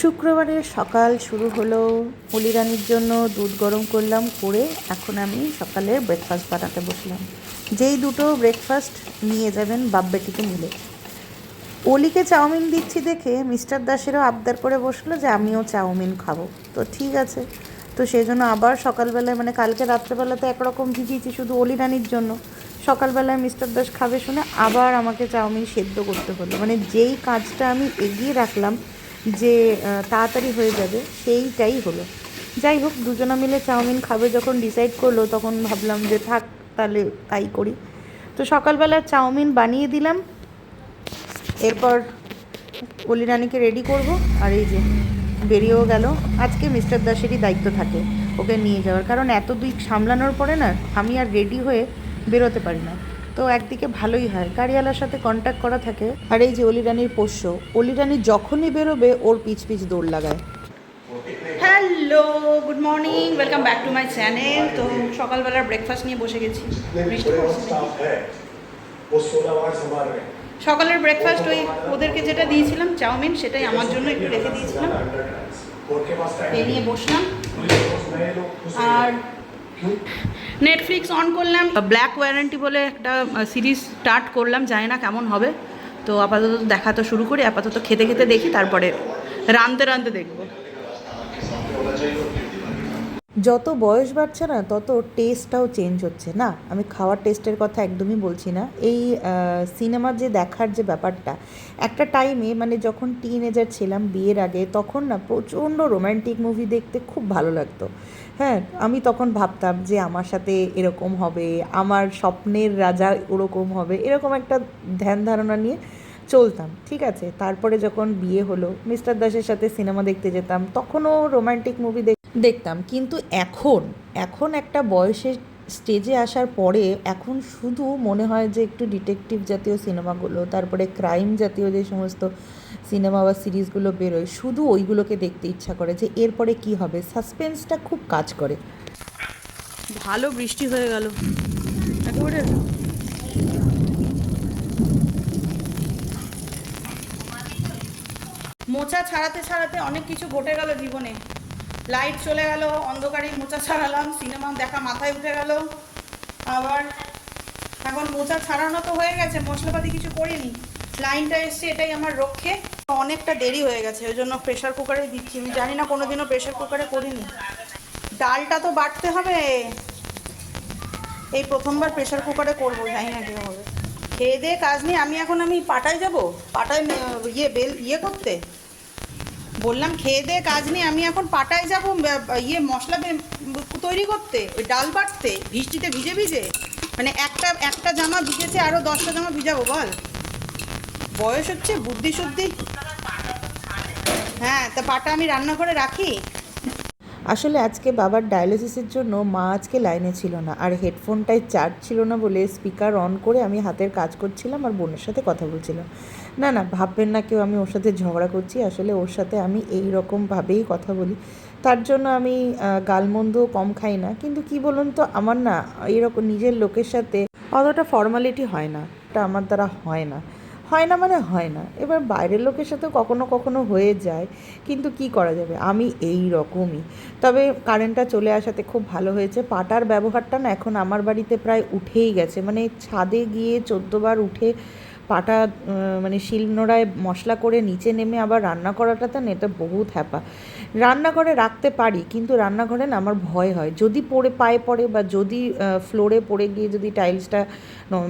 শুক্রবারের সকাল শুরু হলো। অলিরানির জন্য দুধ গরম করলাম, করে এখন আমি সকালে ব্রেকফাস্ট বানাতে বসলাম। যেই দুটো ব্রেকফাস্ট নিয়ে যাবেন বাপ বেটিকে মিলে। অলিকে চাউমিন দিচ্ছি দেখে মিস্টার দাসেরও আবদার করে বসল যে আমিও চাউমিন খাব। তো ঠিক আছে। তো সেই জন্য আবার সকালবেলায় মানে কালকে রাত্রেবেলাতে একরকম ভিজিয়েছি শুধু অলিরানির জন্য। সকালবেলায় মিস্টার দাস খাবে শুনে আবার আমাকে চাউমিন সেদ্ধ করতে হলো। মানে যেই কাজটা আমি এগিয়ে রাখলাম যে তাড়াতাড়ি হয়ে যাবে, সেইটাই হলো। যাই হোক, দুজনা মিলে চাউমিন খাবে যখন ডিসাইড করল, তখন ভাবলাম যে থাক, তাহলে তাই করি। তো সকালবেলা চাউমিন বানিয়ে দিলাম। এরপর অলি রানীকে রেডি করব। আর এই যে, বেরিয়েও গেল। আজকে মিস্টার দাসেরই দায়িত্ব থাকে ওকে নিয়ে যাওয়ার। কারণ এত দিক সামলানোর পরে না, আমি আর রেডি হয়ে বেরোতে পারি না। তো একদিকে ভালোই হয়। গাড়িওয়ালার সাথে কন্ট্যাক্ট করা থাকে। আর এই যে অলিরানির পোষ্য অলিরানি যখনই বেরোবে, ওর পিচ পিচ দৌড় লাগায়। Hello good morning welcome back to my channel তো সকালবেলার ব্রেকফাস্ট নিয়ে বসে গেছি। সকালের ব্রেকফাস্ট ওই ওদেরকে যেটা দিয়েছিলাম, চাউমিন, সেটাই আমার জন্য একটু রেখে দিয়েছিলাম। এই নিয়ে বসলাম। আর নেটফ্লিক্স অন করলাম। ব্ল্যাক ওয়ারেন্টি বলে একটা সিরিজ স্টার্ট করলাম, জানি না কেমন হবে। তো আপাতত দেখা তো শুরু করি, আপাতত খেতে খেতে দেখি, তারপরে রাঁধতে রাঁধতে দেখব। যত বয়স বাড়ছে না, তত টেস্টটাও চেঞ্জ হচ্ছে, না? আমি খাওয়ার টেস্টের কথা একদমই বলছি না। এই সিনেমার যে দেখার যে ব্যাপারটা, একটা টাইমে মানে যখন টিনেজার ছিলাম বিয়ের আগে, তখন না প্রচণ্ড রোম্যান্টিক মুভি দেখতে খুব ভালো লাগতো। হ্যাঁ আমি তখন ভাবতাম যে আমার সাথে এরকম হবে, আমার স্বপ্নের রাজা ওরকম হবে, এরকম একটা ধ্যান ধারণা নিয়ে চলতাম, ঠিক আছে? তারপরে যখন বিয়ে হলো, মিস্টার দাসের সাথে সিনেমা দেখতে যেতাম, তখনও রোমান্টিক মুভি দেখতাম। কিন্তু এখন এখন একটা বয়সের স্টেজে আসার পরে, এখন শুধু মনে হয় যে একটু ডিটেকটিভ জাতীয় সিনেমাগুলো, তারপরে ক্রাইম জাতীয় যে সমস্ত সিনেমা বা সিরিজগুলো বেরোয়, শুধু ওইগুলোকে দেখতে ইচ্ছা করে যে এরপরে কি হবে? সাসপেন্সটা খুব কাজ করে। ভালো বৃষ্টি হয়ে গেল। মোচা ছাড়াতে ছাড়াতে অনেক কিছু ঘটে গেল জীবনে। লাইট চলে গেল অন্ধকারে মোচা ছাড়ালাম, সিনেমা দেখা মাথায় উঠে গেল। আবার এখন মোচা ছাড়ানো তো হয়ে গেছে, মশলাপাতি কিছু করিনি। লাইনটা এসছে, এটাই আমার রক্ষে। অনেকটা দেরি হয়ে গেছে, ওই জন্য প্রেশার কুকারে দিচ্ছি। আমি জানি না কোনোদিনও প্রেশার কুকারে করিনি। ডালটা তো বাটতে হবে। এই প্রথমবার প্রেশার কুকারে করব, জানি না কীভাবে খেয়ে দিয়ে কাজ নেই, আমি এখন আমি পাটায় যাব? পাটায় ইয়ে বেল ইয়ে করতে? বললাম, খেয়ে দিয়ে কাজ নেই, আমি এখন পাটায় যাব ইয়ে মশলা তৈরি করতে, ওই ডাল বাটতে বৃষ্টিতে ভিজে ভিজে। মানে একটা একটা জামা ভিজেছে আরও দশটা জামা ভিজাবো, বল। বয়স হচ্ছে বুদ্ধি শুদ্ধি। হ্যাঁ তা পাটা আমি রান্না করে রাখি? আসলে আজকে বাবার ডায়ালিসিসের জন্য মা আজকে লাইনে ছিল না, আর হেডফোনটায় চার্জ ছিল না বলে স্পিকার অন করে আমি হাতের কাজ করছিলাম আর বোনের সাথে কথা বলছিলাম না না, ভাববেন না কেউ, আমি ওর সাথে ঝগড়া করছি, আসলে ওর সাথে আমি এই রকমভাবেই কথা বলি। তার জন্য আমি গালমন্দও কম খাই না, কিন্তু কি বলুন তো, আমার না এরকম নিজের লোকের সাথে অতটা ফর্মালিটি হয় না এটা আমার দ্বারা হয় না। হয় না মানে হয় না। এবার বাইরের লোকের সাথেও কখনো কখনো হয়ে যায়, কিন্তু কি করা যাবে? আমি এই রকমই। তবে কারেন্টটা চলে আসাতে খুব ভালো হয়েছে। পাটার ব্যবহারটা না এখন আমার বাড়িতে প্রায় উঠেই গেছে। মানে ছাদে গিয়ে চোদ্দোবার উঠে পাটা মানে শিলনোড়ায় মশলা করে নিচে নেমে আবার রান্না করাটাতে না, এটা বহুত হ্যাপা। রান্নাঘরে রাখতে পারি, কিন্তু রান্নাঘরে না আমার ভয় হয়। যদি পড়ে, পায়ে পড়ে বা যদি ফ্লোরে পড়ে গিয়ে যদি টাইলসটা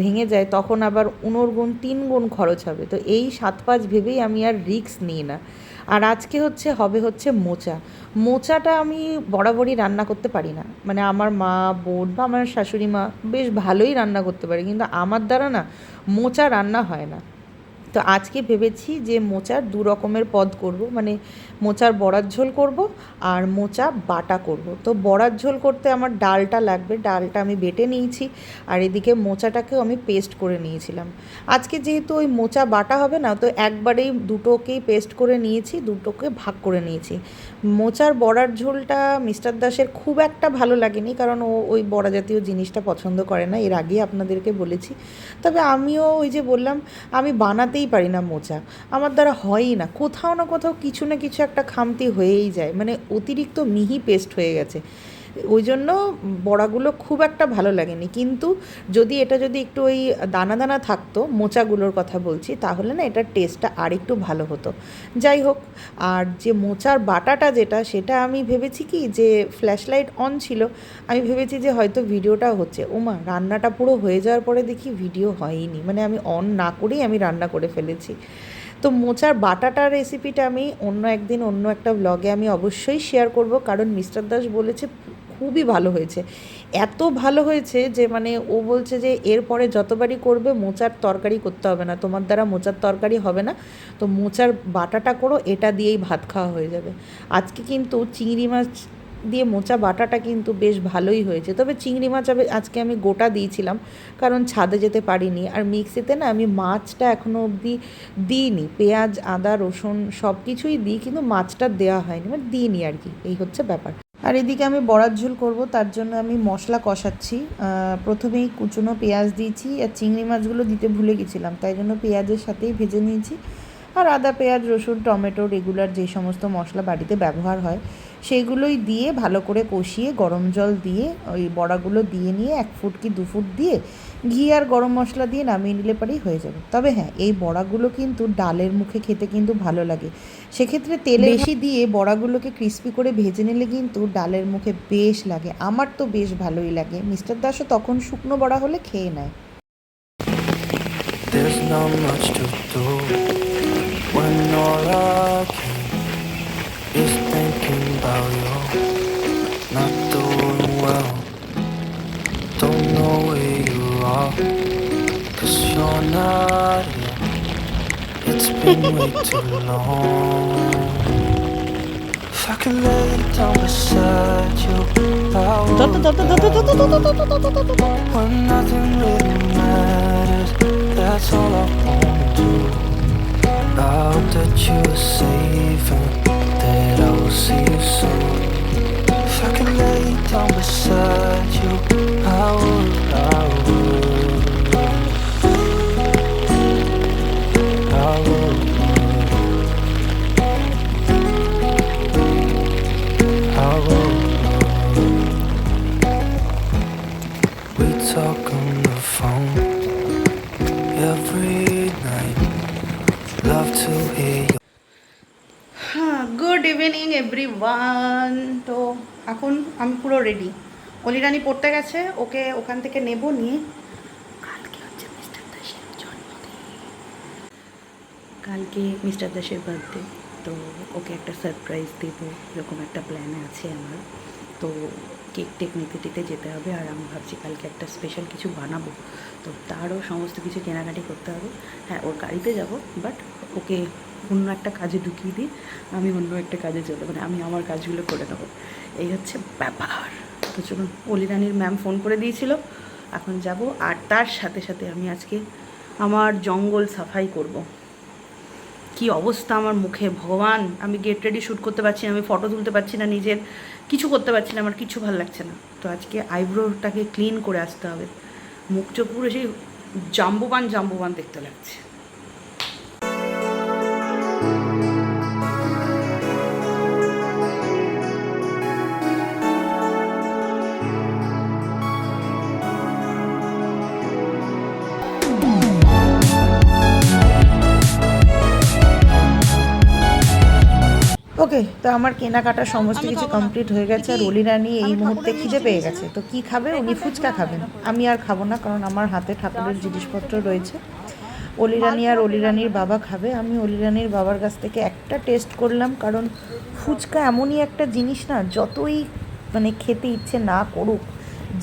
ভেঙে যায়, তখন আবার উনোর গুণ, তিন গুণ খরচ হবে। তো এই সাত পাঁচ ভেবেই আমি আর রিস্ক নিই না। আর আজকে হচ্ছে, হবে হচ্ছে মোচা। মোচাটা আমি বরাবরই রান্না করতে পারি না। মানে আমার মা, বোন বা আমার শাশুড়ি মা বেশ ভালোই রান্না করতে পারে, কিন্তু আমার দ্বারা না মোচা রান্না হয় না। তো আজকে ভেবেছি যে মোচার দু রকমের পদ করব। মানে মোচার বড়ার ঝোল করব আর মোচা বাটা করব। তো বড়ার ঝোল করতে আমার ডালটা লাগবে, ডালটা আমি বেটে নিয়েছি আর এদিকে মোচাটাকেও আমি পেস্ট করে নিয়েছিলাম। আজকে যেহেতু ওই মোচা বাটা হবে না, তো একবারেই দুটোকেই পেস্ট করে নিয়েছি, দুটোকে ভাগ করে নিয়েছি। মোচার বড়ার ঝোলটা মিস্টার দাসের খুব একটা ভালো লাগেনি কারণ ও ওই বড়া জাতীয় জিনিসটা পছন্দ করে না, এর আগেই আপনাদেরকে বলেছি। তবে আমিও ওই যে বললাম, আমি বানাতেই পারি না মোচা। আমার দ্বারা হয়ই না, কোথাও না কোথাও কিছু না কিছু একটা খামতি হয়েই যায়। মানে অতিরিক্ত মিহি পেস্ট হয়ে গেছে। ওই জন্য বড়াগুলো খুব একটা ভালো লাগেনি। কিন্তু যদি এটা যদি একটু ওই দানা দানা থাকতো, মোচাগুলোর কথা বলছি, তাহলে না এটার টেস্টটা আর একটু ভালো হতো। যাই হোক, আর যে মোচার বাটাটা যেটা, সেটা আমি ভেবেছি কি যে ফ্ল্যাশ লাইট অন ছিল। আমি ভেবেছি যে হয়তো ভিডিওটা হচ্ছে। ওমা, রান্নাটা পুরো হয়ে যাওয়ার পরে দেখি ভিডিও হয়নি। মানে আমি অন না করেই আমি রান্না করে ফেলেছি। তো মোচার বাটাটার রেসিপিটা আমি অন্য একদিন অন্য একটা ব্লগে আমি অবশ্যই শেয়ার করব, কারণ মিস্টার দাস বলেছে খুবই ভালো হয়েছে। এত ভালো হয়েছে যে মানে ও বলছে যে এরপরে যতবারই করবে মোচার তরকারি করতে হবে না, তোমার দ্বারা মোচার তরকারি হবে না। তো মোচার বাটাটা করো, এটা দিয়েই ভাত খাওয়া হয়ে যাবে। আজকে কিন্তু চিংড়ি মাছ দিয়ে মোচা বাটাটা কিন্তু বেশ ভালোই হয়েছে। তবে চিংড়ি মাছ আজকে আমি গোটা দিয়েছিলাম, কারণ ছাদে যেতে পারিনি। আর মিক্সিতে না আমি মাছটা এখনও অবধি দিইনি। পেঁয়াজ, আদা, রসুন সব কিছুই দিই, কিন্তু মাছটা দেওয়া হয়নি। মানে দিইনি আর কি, এই হচ্ছে ব্যাপার। আর এদিকে আমি বড়ার ঝোল করব, তার জন্য আমি মশলা কষাচ্ছি। প্রথমেই কুচনো পেঁয়াজ দিয়েছি, আর চিংড়ি মাছগুলো দিতে ভুলে গেছিলাম, তাই জন্য পেঁয়াজের সাথেই ভেজে নিয়েছি। আর আদা, পেঁয়াজ, রসুন, টমেটো, রেগুলার যে সমস্ত মশলা বাড়িতে ব্যবহার হয় সেইগুলোই দিয়ে ভালো করে কষিয়ে গরম জল দিয়ে ওই বড়াগুলো দিয়ে নিয়ে এক ফুট কি দু ফুট দিয়ে ঘি আর গরম মশলা দিয়ে নামিয়ে নিলে পরেই হয়ে যাবে। তবে হ্যাঁ এই বড়াগুলো কিন্তু ডালের মুখে খেতে কিন্তু ভালো লাগে। সেক্ষেত্রে তেল বেশি। দিয়ে বড়াগুলোকে ক্রিস্পি করে ভেজে নিলে কিন্তু ডালের মুখে বেশ লাগে। আমার তো বেশ ভালোই লাগে। মিস্টার দাসও তখন শুকনো বড়া হলে খেয়ে নেয়। There's not much to do when all I can thinking about you. Not doing well, don't know where you are, cause you're not here. It's been way too long. If I could lay down beside you, I would. When nothing really matters, that's all I wanna do. I hope that you are safe see you soon. If I could lay down beside you, I would, I would. I would. I would. We talk on the phone every night. Love to hear everyone তো এখন আমি পুরো ready অলিরানি পড়তে গেছে, ওকে ওখান থেকে নেব নিয়ে। কালকে হচ্ছে মিস্টার দাসের জন্মদিন। কালকে মিস্টার দাসের বার্থডে তো ওকে একটা সারপ্রাইজ দেবো, এরকম একটা প্ল্যান আছে আমার। তো কেক টেক নিতে টিতে যেতে হবে আর আমি ভাবছি কালকে একটা স্পেশাল কিছু বানাবো। তো তারও সমস্ত কিছু কেনাকাটি করতে হবে। হ্যাঁ ওর গাড়িতে যাব বাট ওকে অন্য একটা কাজে ঢুকিয়ে দিই আমি অন্য একটা কাজে চলে মানে আমি আমার কাজগুলো করে নেব। এই হচ্ছে ব্যাপার। তো চলুন, অলিরানির ম্যাম ফোন করে দিয়েছিল। এখন যাব আর তার সাথে সাথে আমি আজকে আমার জঙ্গল সাফাই করব। কি অবস্থা আমার মুখে? ভগবান, আমি গেট রেডি শ্যুট করতে পারছি না, আমি ফটো তুলতে পারছি না নিজের, কিছু করতে পারছি না, আমার কিছু ভালো লাগছে না। তো আজকে আইব্রোটাকে ক্লিন করে আসতে হবে। মুখ চোখ পুরো সেই জাম্বুবান জাম্বুবান দেখতে লাগছে। ওকে তো আমার কেনাকাটা সমস্ত কিছু কমপ্লিট হয়ে গেছে। আর অলি রানী এই মুহূর্তে খিদে পেয়ে গেছে। তো কি খাবে? উনি ফুচকা খাবেন। আমি আর খাব না কারণ আমার হাতে ঠাকুরের জিনিসপত্র রয়েছে। অলি রানী আর অলি রানীর বাবা খাবে। আমি অলি রানীর বাবার কাছ থেকে একটা টেস্ট করলাম কারণ ফুচকা এমনই একটা জিনিস না যতই মানে খেতে ইচ্ছে না করুক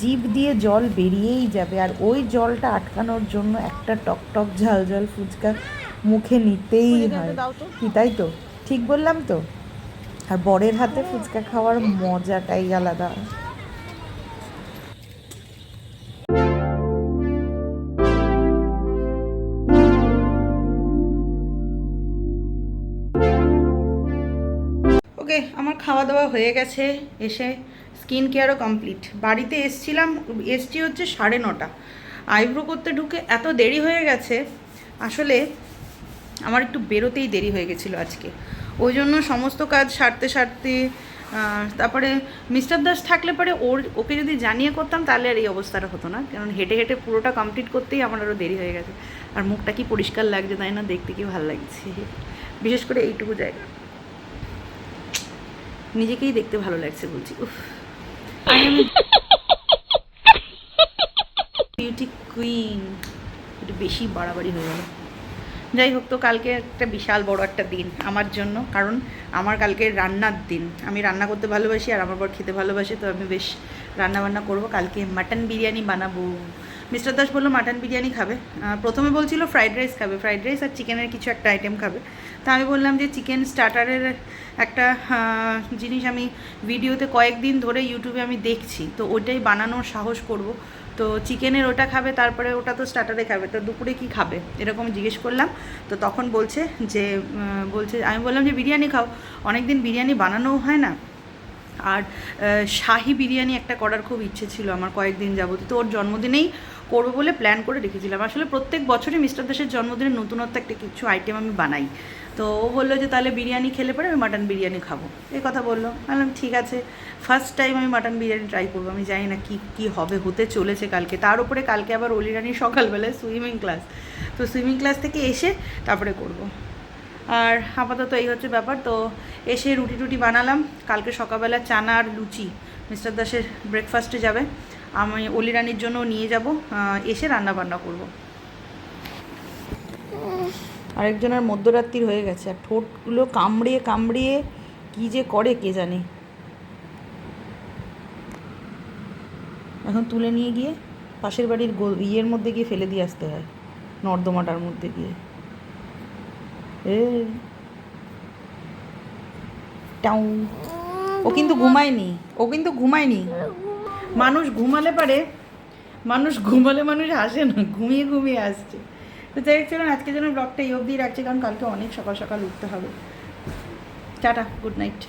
জিভ দিয়ে জল বেরিয়েই যাবে। আর ওই জলটা আটকানোর জন্য একটা টক টক ঝাল ঝাল ফুচকা মুখে নিতেই হয়। কি তাই তো? ঠিক বললাম তো? আর বরের হাতে ফুচকা খাওয়ার মজাটাই আলাদা। ওকে, আমার খাওয়া দাওয়া হয়ে গেছে, এসে স্কিন কেয়ারও কমপ্লিট। বাড়িতে এসছিলাম, এসছি হচ্ছে সাড়ে নটা। আইব্রো করতে ঢুকে এত দেরি হয়ে গেছে, আসলে আমার একটু বেরোতেই দেরি হয়ে গেছিল আজকে। ওই জন্য সমস্ত কাজ সারতে সারতে তারপরে মিস্টার দাস থাকলে পরে ওর ওকে যদি জানিয়ে করতাম তাহলে আর এই অবস্থাটা হতো না। কারণ হেঁটে হেঁটে পুরোটা কমপ্লিট করতেই আমার আরও দেরি হয়ে গেছে। আর মুখটা কি পরিষ্কার লাগছে তাই না দেখতে কি ভালো লাগছে। বিশেষ করে এইটুকু জায়গা। নিজেকেই দেখতে ভালো লাগছে বলছি উফ। বিউটি কুইন একটু বেশি বাড়াবাড়ি হয়ে গেল। যাই হোক তো কালকে একটা বিশাল বড় একটা দিন আমার জন্য, কারণ আমার কালকে রান্নার দিন। আমি রান্না করতে ভালোবাসি আর আমার বর খেতে ভালোবাসে, তো আমি বেশ রান্না বান্না করব। কালকে মাটন বিরিয়ানি বানাবো। মিস্টার দাস বলল মাটন বিরিয়ানি খাবে? প্রথমে বলছিল ফ্রাইড রাইস খাবে। ফ্রাইড রাইস আর চিকেনের কিছু একটা আইটেম খাবে। তা আমি বললাম যে চিকেন স্টার্টারের একটা জিনিস আমি ভিডিওতে কয়েকদিন ধরে ইউটিউবে আমি দেখছি। তো ওইটাই বানানোর সাহস করব। তো চিকেনের ওটা খাবে, তারপরে ওটা তো স্টার্টারে খাবে, তো দুপুরে কি খাবে? এরকম জিজ্ঞেস করলাম। তো তখন বলছে যে বলছে, আমি বললাম যে, বিরিয়ানি খাও। অনেক দিন বিরিয়ানি বানানো হয় না। আর শাহি বিরিয়ানি একটা করার খুব ইচ্ছে ছিল আমার কয়েকদিন যাবত। তো ওর জন্মদিনেই করব বলে প্ল্যান করে রেখেছিলাম। আসলে প্রত্যেক বছরই মিস্টার দাসের জন্মদিনে নতুনত্ব একটা কিছু আইটেম আমি বানাই। তো ও বলল যে, তাহলে বিরিয়ানি খেলে পরে আমি মাটন বিরিয়ানি খাব। এই কথা বলল। বললাম, ঠিক আছে। ফার্স্ট টাইম আমি মাটন বিরিয়ানি ট্রাই করব। আমি জানি না কী কী হবে, হতে চলেছে কালকে। তার উপরে কালকে আবার অলিরানির সকালবেলায় সুইমিং ক্লাস তো সুইমিং ক্লাস থেকে এসে তারপরে করব। আর আপাতত এই হচ্ছে ব্যাপার। তো এসে রুটি টুটি বানালাম। কালকে সকালবেলা চানা আর লুচি মিস্টার দাসের ব্রেকফাস্টে যাবে। আমি অলিরানির জন্য নিয়ে যাব এসে রান্না বান্না করব। আরেকজনের মধ্যরাত্রির হয়ে গেছে, আর ঠোঁটগুলো কামড়িয়ে কামড়িয়ে কি যে করে কে জানে। এখন তুলে নিয়ে গিয়ে পাশের বাড়ির ইয়ের মধ্যে গিয়ে ফেলে দিয়ে আসতে হয়, নর্দমাটার মধ্যে গিয়ে। এ টাউ ও কিন্তু ঘুমায়নি, ও কিন্তু ঘুমায়নি। মানুষ ঘুমালে পারে, মানুষ ঘুমালে মানুষ আসে না, ঘুমিয়ে ঘুমিয়ে আসছে। তো যাই চলুন আজকে যেন ব্লগটা এই অবধি রাখছি, কারণ কালকে অনেক সকাল সকাল উঠতে হবে। Tata good night